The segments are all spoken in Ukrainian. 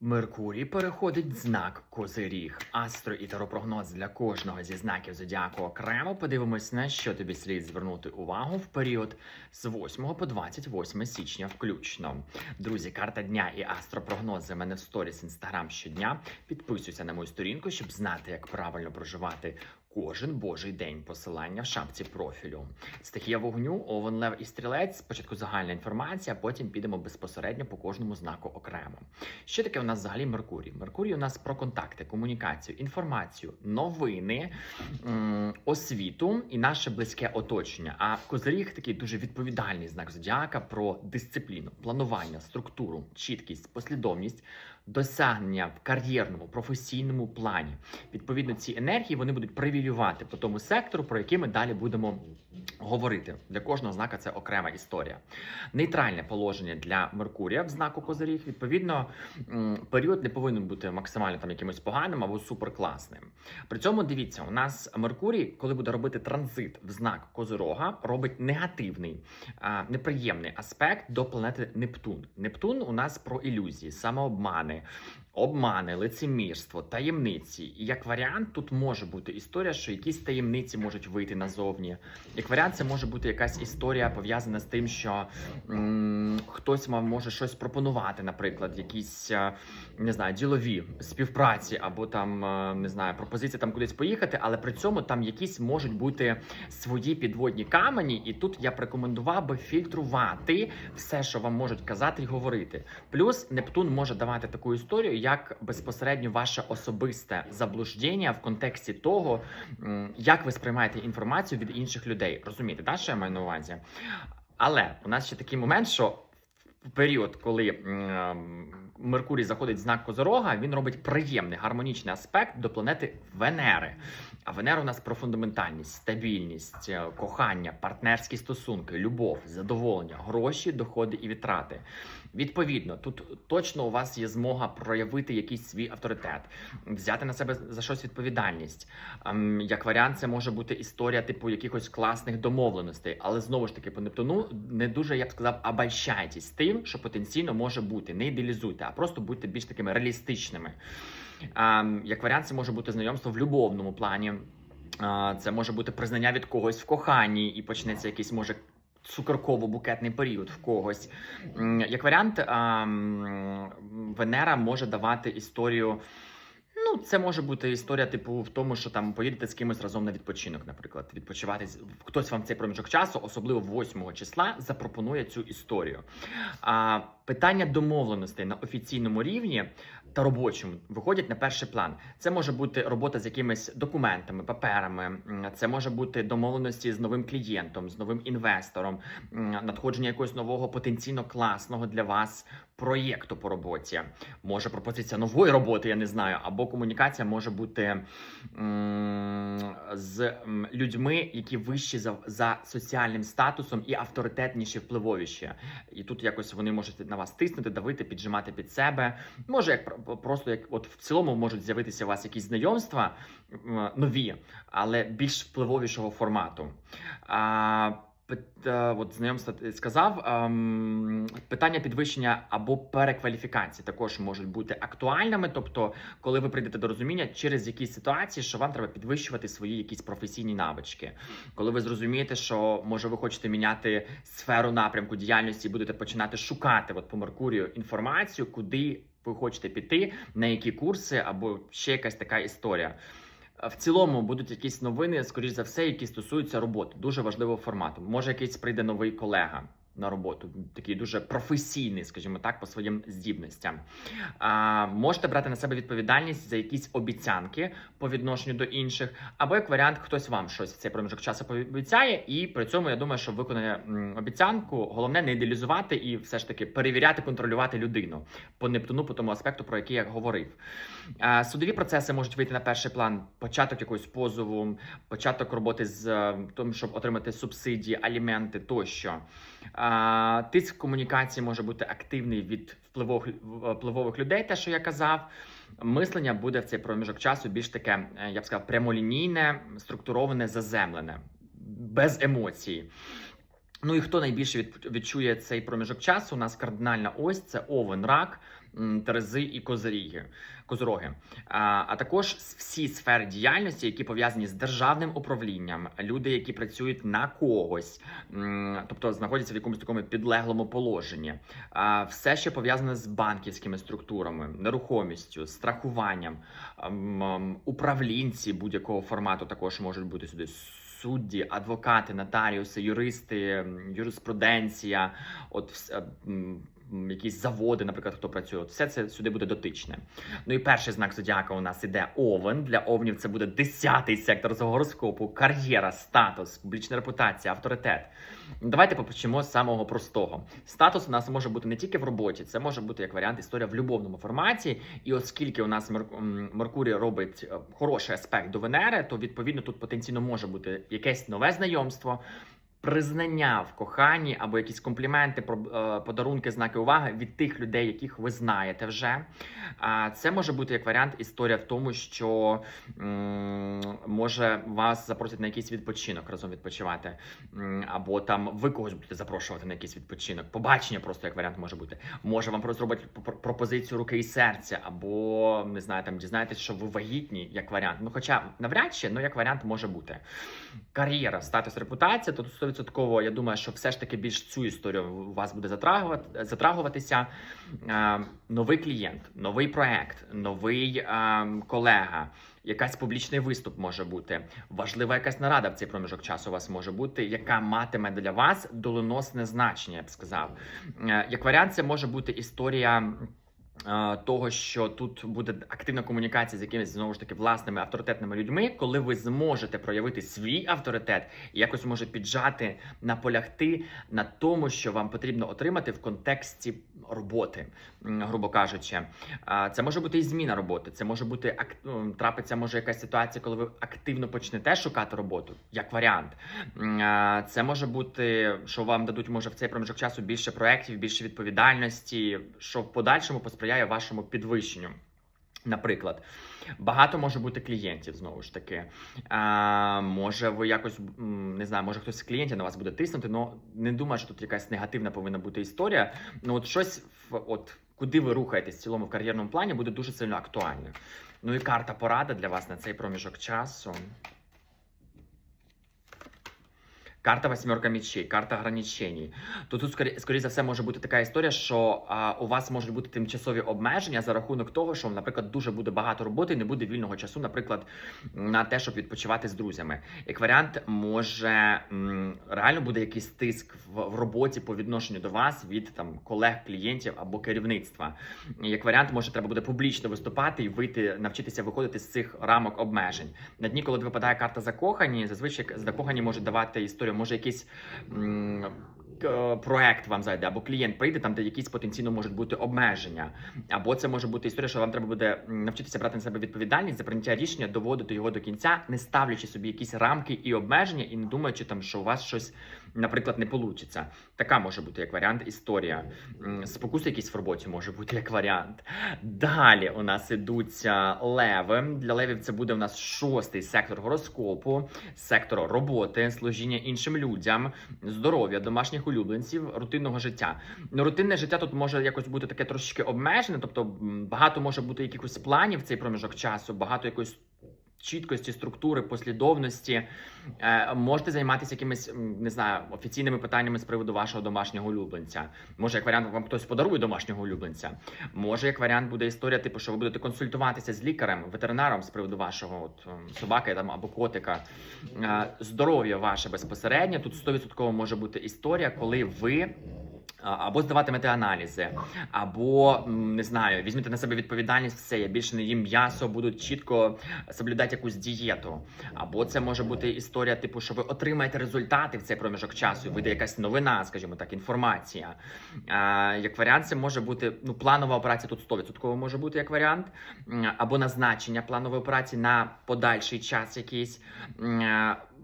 Меркурій переходить знак Козиріг. Астро і таропрогноз для кожного зі знаків зодіаку окремо. Подивимось, на що тобі слід звернути увагу в період з 8 по 28 січня включно. Друзі, карта дня і астропрогнози мене в сторіс інстаграм щодня. Підписуйся на мою сторінку, щоб знати, як правильно проживати кожен божий день. Посилання в шапці профілю. Стихія вогню, овен, лев і стрілець. Спочатку загальна інформація, потім підемо безпосередньо по кожному знаку окремо. Що таке у нас взагалі Меркурій? Меркурій у нас про контакти, комунікацію, інформацію, новини, освіту і наше близьке оточення. А козиріг такий дуже відповідальний знак зодіака про дисципліну, планування, структуру, чіткість, послідовність, досягнення в кар'єрному, професійному плані. Відповідно, ці енергії вони будуть привілювати по тому сектору, про який ми далі будемо говорити. Для кожного знака це окрема історія. Нейтральне положення для Меркурія в знаку Козиріг. Відповідно, період не повинен бути максимально там якимось поганим або суперкласним. При цьому дивіться, у нас Меркурій, коли буде робити транзит в знак Козирога, робить негативний, неприємний аспект до планети Нептун. Нептун у нас про ілюзії, самообмани. Обмани, лицемірство, таємниці. І як варіант, тут може бути історія, що якісь таємниці можуть вийти назовні. Як варіант, це може бути якась історія пов'язана з тим, що м, хтось вам може щось пропонувати, наприклад, якісь е, не знаю, ділові співпраці, або там е, не знаю, пропозиція там кудись поїхати, але при цьому там якісь можуть бути свої підводні камені, і тут я б рекомендував би фільтрувати все, що вам можуть казати і говорити. Плюс Нептун може давати таку історію, як безпосередньо ваше особисте заблуждення в контексті того, як ви сприймаєте інформацію від інших людей. Розумієте, да, що я маю на увазі? Але у нас ще такий момент, що в період, коли м, Меркурій заходить в знак Козорога, він робить приємний гармонічний аспект до планети Венери. А Венера у нас про фундаментальність, стабільність, е, кохання, партнерські стосунки, любов, задоволення, гроші, доходи і витрати. Відповідно, тут точно у вас є змога проявити якийсь свій авторитет, взяти на себе за щось відповідальність. Ем, Як варіант, це може бути історія типу якихось класних домовленостей, але знову ж таки по Нептуну не дуже я б сказав, обольщайтесь тим, що потенційно може бути. Не ідеалізуйте, а просто будьте більш такими реалістичними. Як варіант, це може бути знайомство в любовному плані. Це може бути признання від когось в коханні, і почнеться якийсь може. Цукерково-букетний період в когось. Як варіант, Венера може давати історію. Ну, це може бути історія, типу, в тому, що там поїдете з кимось разом на відпочинок, наприклад, відпочивати. Хтось вам цей проміжок часу, особливо 8 числа, запропонує цю історію. А питання домовленостей на офіційному рівні та робочому виходять на перший план. Це може бути робота з якимись документами, паперами, це може бути домовленості з новим клієнтом, з новим інвестором, надходження якогось нового потенційно класного для вас проєкту по роботі. Може пропозиція нової роботи, я не знаю, або комунікація може бути з людьми, які вищі за, за соціальним статусом і авторитетніші, впливовіші. І тут якось вони можуть на вас тиснути, давити, піджимати під себе. Може, як про- просто як от в цілому можуть з'явитися у вас якісь знайомства нові, але більш впливовішого формату. А, От знайомство ти сказав, ем, питання підвищення або перекваліфікації також можуть бути актуальними. Тобто, коли ви прийдете до розуміння через якісь ситуації, що вам треба підвищувати свої якісь професійні навички, коли ви зрозумієте, що може ви хочете міняти сферу напрямку діяльності, і будете починати шукати от по Меркурію інформацію, куди ви хочете піти, на які курси, або ще якась така історія. В цілому будуть якісь новини, скоріш за все, які стосуються роботи, дуже важливого формату. Може, якийсь прийде новий колега на роботу, такий дуже професійний, скажімо так, по своїм здібностям. А, можете брати на себе відповідальність за якісь обіцянки по відношенню до інших, або як варіант, хтось вам щось в цей проміжок часу пообіцяє, і при цьому я думаю, що виконає обіцянку. Головне не ідеалізувати і все ж таки перевіряти, контролювати людину по Нептуну, по тому аспекту, про який я говорив. Е, Судові процеси можуть вийти на перший план. Початок якогось позову, початок роботи з е, тим, щоб отримати субсидії, аліменти тощо. Тиск комунікації може бути активний від впливових, впливових людей, те, що я казав. Мислення буде в цей проміжок часу більш таке, е, я б сказав, прямолінійне, структуроване, заземлене, без емоцій. Ну і хто найбільше від- відчує цей проміжок часу? У нас кардинальна ось це овен рак. Терези і Козиріги. Козороги, а, а також всі сфери діяльності, які пов'язані з державним управлінням, люди, які працюють на когось, тобто знаходяться в якомусь такому підлеглому положенні, а, все, що пов'язане з банківськими структурами, нерухомістю, страхуванням, управлінці будь-якого формату також можуть бути сюди. Судді, адвокати, нотаріуси, юристи, юриспруденція, от якісь заводи, наприклад, хто працює, все це сюди буде дотичне. Ну і перший знак зодіака у нас іде Овен. Для овнів це буде десятий сектор з гороскопу, кар'єра, статус, публічна репутація, авторитет. Давайте почнемо з самого простого. Статус у нас може бути не тільки в роботі, це може бути як варіант історія в любовному форматі. І оскільки у нас Мер- Меркурій робить е, хороший аспект до Венери, то відповідно тут потенційно може бути якесь нове знайомство. Признання в коханні або якісь компліменти, е, подарунки, знаки уваги від тих людей, яких ви знаєте вже. Це може бути як варіант історія в тому, що може вас запросять на якийсь відпочинок разом відпочивати, або там ви когось будете запрошувати на якийсь відпочинок. Побачення просто як варіант може бути. Може вам просто зроблять пр- пропозицію руки і серця, або не знаю, там дізнаєтесь, що ви вагітні, як варіант. Ну, хоча навряд чи, ну як варіант може бути. Кар'єра, статус, репутація. То тут 100% я думаю, що все ж таки більш цю історію у вас буде затрагувати, затрагуватися. Е, новий клієнт, новий проект, новий е, колега. Якась публічний виступ може бути, важлива якась нарада в цей проміжок часу у вас може бути, яка матиме для вас доленосне значення, я б сказав. Е, Як варіант, це може бути історія. Е, Того, що тут буде активна комунікація з якимись знову ж таки власними авторитетними людьми, коли ви зможете проявити свій авторитет і якось може піджати, наполягти на тому, що вам потрібно отримати в контексті роботи, грубо кажучи. Це може бути і зміна роботи. Це може бути ну, трапиться може якась ситуація, коли ви активно почнете шукати роботу, як варіант. Це може бути, що вам дадуть може в цей проміжок часу більше проєктів, більше відповідальності, що в подальшому посприяє вашому підвищенню. Наприклад, багато може бути клієнтів знову ж таки. А, може, ви якось не знаю, може хтось з клієнтів на вас буде тиснути, але не думаю, що тут якась негативна повинна бути історія. Ну, от щось в от куди ви рухаєтесь в цілому в кар'єрному плані, буде дуже сильно актуальною. Ну і карта порада для вас на цей проміжок часу. Карта восьмерка мечей, карта ограничень. То тут, скорі, скоріше за все, може бути така історія, що а, у вас можуть бути тимчасові обмеження за рахунок того, що, наприклад, дуже буде багато роботи, і не буде вільного часу, наприклад, на те, щоб відпочивати з друзями. Як варіант, може м, реально буде якийсь тиск в, в роботі по відношенню до вас від там колег, клієнтів або керівництва. Як варіант, може треба буде публічно виступати і вийти, навчитися виходити з цих рамок обмежень. На дні, коли випадає карта закохані, зазвичай закохані можуть давати історію, може якийсь. К- Проект вам зайде, або клієнт прийде там, де якісь потенційно можуть бути обмеження, або це може бути історія, що вам треба буде навчитися брати на себе відповідальність за прийняття рішення, доводити його до кінця, не ставлячи собі якісь рамки і обмеження, і не думаючи там, що у вас щось, наприклад, не вийде. Така може бути як варіант історія. Спокуси якісь в роботі може бути як варіант. Далі у нас ідуться леви. Для левів це буде у нас шостий сектор гороскопу, сектор роботи, служіння іншим людям, здоров'я, домашніх улюбленців, рутинного життя. Ну, рутинне життя тут може якось бути таке трошечки обмежене, тобто багато може бути якихось планів в цей проміжок часу, багато якоїсь. Чіткості, структури, послідовності е, можете займатися якимись не знаю офіційними питаннями з приводу вашого домашнього улюбленця. Може, як варіант, вам хтось подарує домашнього улюбленця. Може, як варіант буде історія, типу, що ви будете консультуватися з лікарем, ветеринаром з приводу вашого от, собаки там або котика. Е, здоров'я ваше безпосередньо. Тут 100% може бути історія, коли ви. Або здаватимете аналізи, або не знаю, візьмете на себе відповідальність, все, я більше не їм м'ясо, буду чітко соблюдати якусь дієту. Або це може бути історія, типу, що ви отримаєте результати в цей проміжок часу, вийде якась новина, скажімо так, інформація. А, як варіант, це може бути ну, планова операція тут 100% може бути як варіант, або назначення планової операції на подальший час якийсь.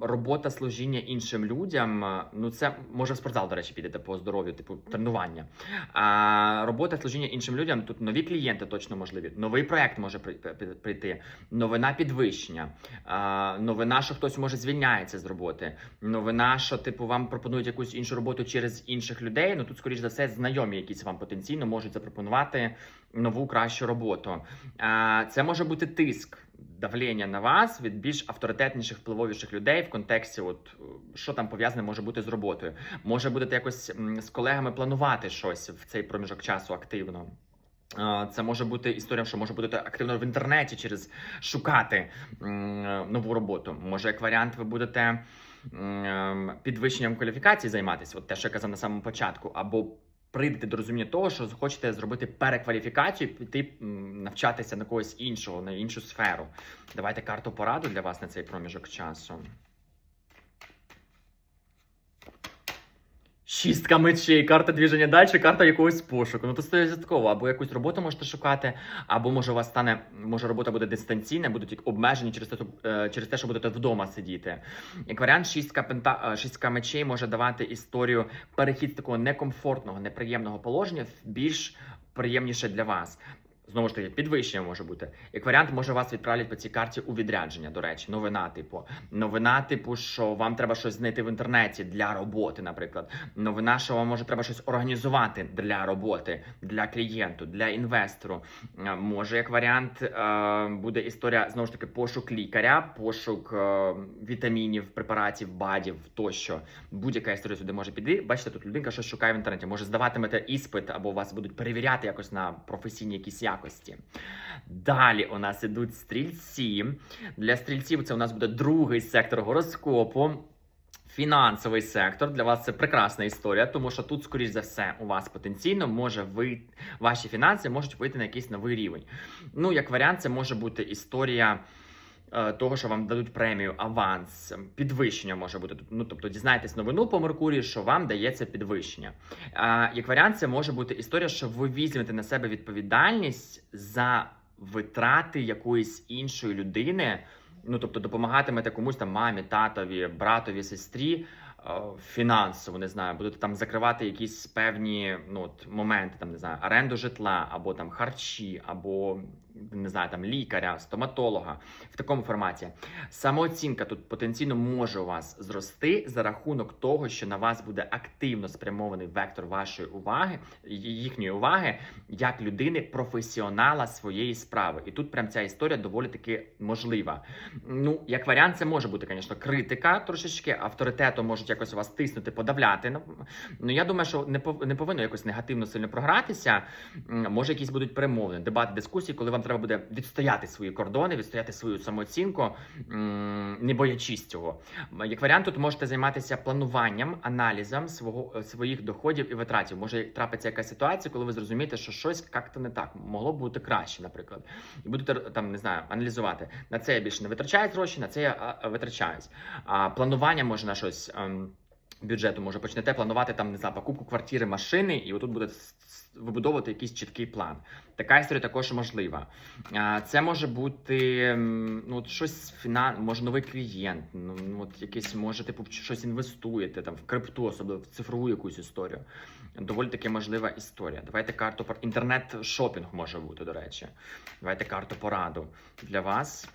Робота служіння іншим людям. е, Ну, це може в спортзал, до речі, підете по здоров'ю, типу тренування. А робота служіння іншим людям тут нові клієнти точно можливі. Новий проект може при- при- прийти, новина підвищення, новина, що хтось може звільняється з роботи. Новина, що типу вам пропонують якусь іншу роботу через інших людей. Ну тут, скоріш за все, знайомі, якісь вам потенційно можуть запропонувати нову кращу роботу. А, це може бути тиск. Давлення на вас від більш авторитетніших впливовіших людей в контексті, от е, що там пов'язане може бути з роботою. Може будете якось з колегами планувати щось в цей проміжок часу активно. Це може бути історія, що може будете активно в інтернеті через шукати нову роботу. Може, як варіант, ви будете підвищенням кваліфікації займатися, от те, що я казав на самому початку, або прийдете до розуміння того, що захочете зробити перекваліфікацію, піти навчатися на когось іншого, на іншу сферу. Давайте карту пораду для вас на цей проміжок часу. Шістка мечей, карта двіження далі, карта якогось пошуку. Ну то стовідсотково. Або якусь роботу можете шукати, або може у вас стане, може робота буде дистанційна, будуть обмежені через те, е, через те, що будете вдома сидіти. Як варіант, шістка пента, е, шістка мечей може давати історію перехід такого некомфортного, неприємного положення в більш приємніше для вас. Знову ж таки, підвищення може бути. Як варіант, може вас відправлять по цій карті у відрядження. До речі, новина, типу, новина, типу, що вам треба щось знайти в інтернеті для роботи, наприклад. Новина, що вам може треба щось організувати для роботи, для клієнту, для інвестору. Е, Може, як варіант, е, буде історія знову ж таки пошук лікаря, пошук е, вітамінів, препаратів, бадів тощо. Будь-яка історія сюди може піти. Бачите, тут людинка щось шукає в інтернеті. Може здаватимете іспит, або вас будуть перевіряти якось на професійні якісь якості. Далі у нас ідуть стрільці. Для стрільців це у нас буде другий сектор гороскопу. Фінансовий сектор для вас це прекрасна історія, тому що тут, скоріш за все, у вас потенційно може ви ваші фінанси можуть вийти на якийсь новий рівень. Ну, як варіант, це може бути історія. Е, Того, що вам дадуть премію, аванс, підвищення може бути. Ну, тобто дізнаєтесь новину по Меркурію, що вам дається підвищення. А, як варіант, це може бути історія, що ви візьмете на себе відповідальність за витрати якоїсь іншої людини. Ну, тобто, допомагатимете комусь там мамі, татові, братові, сестрі е, фінансово, не знаю, будете там закривати якісь певні ну, от, моменти, там не знаю, оренду житла, або там харчі, або не знаю, там лікаря, стоматолога в такому форматі. Самооцінка тут потенційно може у вас зрости за рахунок того, що на вас буде активно спрямований вектор вашої уваги, їхньої уваги, як людини, професіонала своєї справи. І тут прям ця історія доволі таки можлива. Ну, як варіант, це може бути, звісно, критика трошечки, авторитетом можуть якось вас тиснути, подавляти. Ну, Ну я думаю, що не повинно якось негативно сильно програтися. Може, якісь будуть перемовини, дебати, дискусії, коли вам треба буде відстояти свої кордони, відстояти свою самооцінку, не боячись цього. Як варіант, тут можете займатися плануванням, аналізом свого своїх доходів і витратів. Може трапиться якась ситуація, коли ви зрозумієте, що щось як-то не так могло б бути краще, наприклад, і будете там не знаю, аналізувати на це я більше не витрачаю гроші, на це я витрачаюсь. А планування може на щось. Бюджету може почнете планувати там не знаю, покупку квартири, машини, і отут буде вибудовувати якийсь чіткий план. Така історія також можлива. Це може бути ну, щось фінан, може новий клієнт, ну ну, от якийсь може типу щось інвестуєте там в крипту, особливо в цифрову якусь історію. Доволі таки можлива історія. Давайте карту пор- інтернет-шопінг може бути, до речі. Давайте карту пораду для вас.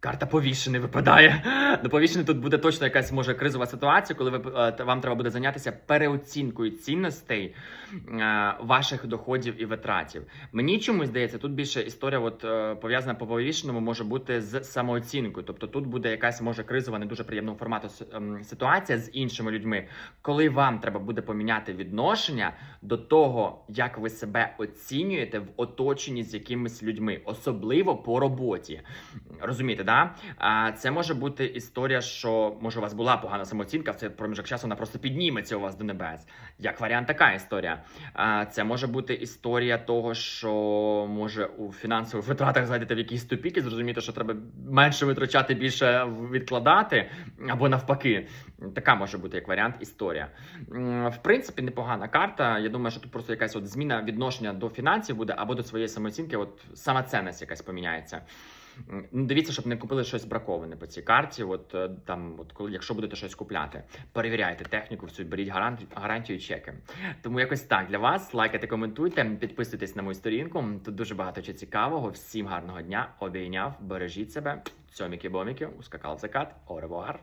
Карта повішений випадає. До повішений тут буде точно якась може кризова ситуація, коли ви е, вам треба буде зайнятися переоцінкою цінностей е, ваших доходів і витратів. Мені чомусь здається, тут більше історія, от е, пов'язана по повішеному, може бути з самооцінкою. Тобто тут буде якась може кризова, не дуже приємного формату ем, ситуація з іншими людьми, коли вам треба буде поміняти відношення до того, як ви себе оцінюєте в оточенні з якимись людьми, особливо по роботі. Розумієте, да? А це може бути історія, що може у вас була погана самооцінка, в цей проміжок часу вона просто підніметься у вас до небес. Як варіант, така історія. А це може бути історія того, що може у фінансових витратах зайдете в якісь тупіки, зрозуміти, що треба менше витрачати, більше відкладати, або навпаки. Така може бути як варіант історія. В принципі, непогана карта. Я думаю, що тут просто якась от зміна відношення до фінансів буде або до своєї самооцінки. От самоцінність якась поміняється. Ну, дивіться, щоб не купили щось браковане по цій карті. От е, там, от коли, якщо будете щось купляти, перевіряйте техніку, всю беріть гарантію, гарантію чеки. Тому якось так для вас. Лайкайте, коментуйте, підписуйтесь на мою сторінку. Тут дуже багато чого цікавого. Всім гарного дня. Обійняв, бережіть себе. Цьоміки-боміки, ускакав закат. Оревуар.